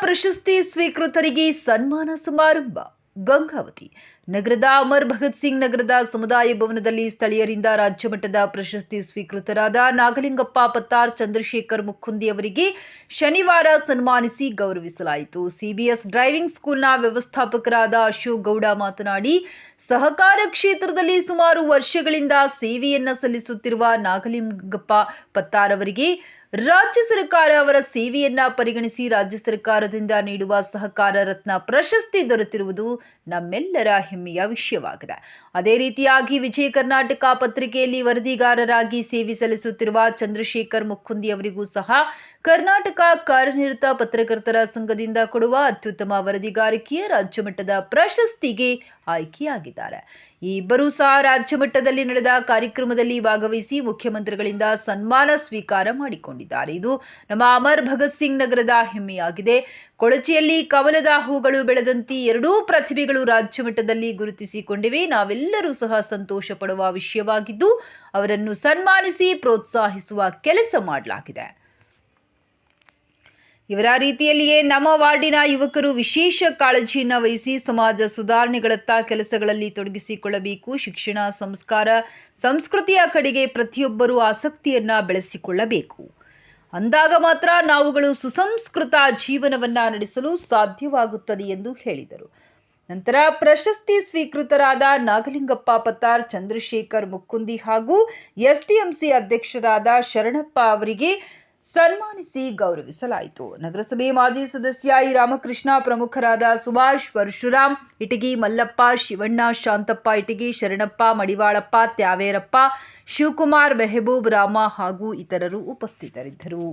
ಪ್ರಶಸ್ತಿ ಸ್ವೀಕೃತರಿಗೆ ಸನ್ಮಾನ ಸಮಾರಂಭ. ಗಂಗಾವತಿ. ನಗರದ ಅಮರ್ ಭಗತ್ ಸಿಂಗ್ ನಗರದ ಸಮುದಾಯ ಭವನದಲ್ಲಿ ಸ್ಥಳೀಯರಿಂದ ರಾಜ್ಯಮಟ್ಟದ ಪ್ರಶಸ್ತಿ ಸ್ವೀಕೃತರಾದ ನಾಗಲಿಂಗಪ್ಪ ಪತ್ತಾರ್ ಚಂದ್ರಶೇಖರ್ ಮುಖುಂದಿ ಅವರಿಗೆ ಶನಿವಾರ ಸನ್ಮಾನಿಸಿ ಗೌರವಿಸಲಾಯಿತು. ಸಿಬಿಎಸ್ ಡ್ರೈವಿಂಗ್ ಸ್ಕೂಲ್ನ ವ್ಯವಸ್ಥಾಪಕರಾದ ಅಶೋಕ್ ಗೌಡ ಮಾತನಾಡಿ, ಸಹಕಾರ ಕ್ಷೇತ್ರದಲ್ಲಿ ಸುಮಾರು ವರ್ಷಗಳಿಂದ ಸೇವೆಯನ್ನು ಸಲ್ಲಿಸುತ್ತಿರುವ ನಾಗಲಿಂಗಪ್ಪ ಪತ್ತಾರ್ ಅವರಿಗೆ ರಾಜ್ಯ ಸರ್ಕಾರ ಅವರ ಸೇವೆಯನ್ನ ಪರಿಗಣಿಸಿ ರಾಜ್ಯ ಸರ್ಕಾರದಿಂದ ನೀಡುವ ಸಹಕಾರ ರತ್ನ ಪ್ರಶಸ್ತಿ ದೊರೆತಿರುವುದು ನಮ್ಮೆಲ್ಲರ ಹೆಮ್ಮೆಯ ವಿಷಯವಾಗಿದೆ. ಅದೇ ರೀತಿಯಾಗಿ ವಿಜಯ ಕರ್ನಾಟಕ ಪತ್ರಿಕೆಯಲ್ಲಿ ವರದಿಗಾರರಾಗಿ ಸೇವೆ ಸಲ್ಲಿಸುತ್ತಿರುವ ಚಂದ್ರಶೇಖರ್ ಮುಖುಂದಿ ಅವರಿಗೂ ಸಹ ಕರ್ನಾಟಕ ಕಾರ್ಯನಿರತ ಪತ್ರಕರ್ತರ ಸಂಘದಿಂದ ಕೊಡುವ ಅತ್ಯುತ್ತಮ ವರದಿಗಾರಿಕೆಯ ರಾಜ್ಯಮಟ್ಟದ ಪ್ರಶಸ್ತಿಗೆ ಆಯ್ಕೆಯಾಗಿದ್ದಾರೆ. ಈ ಇಬ್ಬರೂ ಸಹ ರಾಜ್ಯ ಮಟ್ಟದಲ್ಲಿ ನಡೆದ ಕಾರ್ಯಕ್ರಮದಲ್ಲಿ ಭಾಗವಹಿಸಿ ಮುಖ್ಯಮಂತ್ರಿಗಳಿಂದ ಸನ್ಮಾನ ಸ್ವೀಕಾರ ಮಾಡಿಕೊಂಡಿದ್ದಾರೆ. ಇದು ನಮ್ಮ ಅಮರ್ ಭಗತ್ ಸಿಂಗ್ ನಗರದ ಹೆಮ್ಮೆಯಾಗಿದೆ. ಕೊಳಚೆಯಲ್ಲಿ ಕಮಲದ ಹೂಗಳು ಬೆಳೆದಂತೆ ಎರಡೂ ಪ್ರತಿಭೆಗಳು ರಾಜ್ಯ ಮಟ್ಟದಲ್ಲಿ ಗುರುತಿಸಿಕೊಂಡಿವೆ. ನಾವೆಲ್ಲರೂ ಸಹ ಸಂತೋಷ ಪಡುವ ವಿಷಯವಾಗಿದ್ದು, ಅವರನ್ನು ಸನ್ಮಾನಿಸಿ ಪ್ರೋತ್ಸಾಹಿಸುವ ಕೆಲಸ ಮಾಡಲಾಗಿದೆ. ಇವರ ರೀತಿಯಲ್ಲಿಯೇ ನಮ್ಮ ವಾರ್ಡಿನ ಯುವಕರು ವಿಶೇಷ ಕಾಳಜಿಯನ್ನು ವಹಿಸಿ ಸಮಾಜ ಸುಧಾರಣೆಗಳತ್ತ ಕೆಲಸಗಳಲ್ಲಿ ತೊಡಗಿಸಿಕೊಳ್ಳಬೇಕು. ಶಿಕ್ಷಣ, ಸಂಸ್ಕಾರ, ಸಂಸ್ಕೃತಿಯ ಕಡೆಗೆ ಪ್ರತಿಯೊಬ್ಬರೂ ಆಸಕ್ತಿಯನ್ನ ಬೆಳೆಸಿಕೊಳ್ಳಬೇಕು. ಅಂದಾಗ ಮಾತ್ರ ನಾವುಗಳು ಸುಸಂಸ್ಕೃತ ಜೀವನವನ್ನ ನಡೆಸಲು ಸಾಧ್ಯವಾಗುತ್ತದೆ ಎಂದು ಹೇಳಿದರು. ನಂತರ ಪ್ರಶಸ್ತಿ ಸ್ವೀಕೃತರಾದ ನಾಗಲಿಂಗಪ್ಪ ಪತ್ತಾರ್, ಚಂದ್ರಶೇಖರ್ ಮುಕ್ಕುಂದಿ ಹಾಗೂ ಎಸ್ಡಿಎಂಸಿ ಅಧ್ಯಕ್ಷರಾದ ಶರಣಪ್ಪ ಅವರಿಗೆ ಸನ್ಮಾನಿಸಿ ಗೌರವಿಸಲಾಯಿತು. ನಗರಸಭೆ ಮಾಜಿ ಸದಸ್ಯ ಇ ರಾಮಕೃಷ್ಣ, ಪ್ರಮುಖರಾದ ಸುಭಾಷ್ ಪರಶುರಾಮ್, ಇಟಗಿ ಮಲ್ಲಪ್ಪ, ಶಿವಣ್ಣ, ಶಾಂತಪ್ಪ, ಇಟಗಿ ಶರಣಪ್ಪ, ಮಡಿವಾಳಪ್ಪ, ತ್ಯಾವೇರಪ್ಪ, ಶಿವಕುಮಾರ್, ಮೆಹಬೂಬ್ ರಾಮ ಹಾಗೂ ಇತರರು ಉಪಸ್ಥಿತರಿದ್ದರು.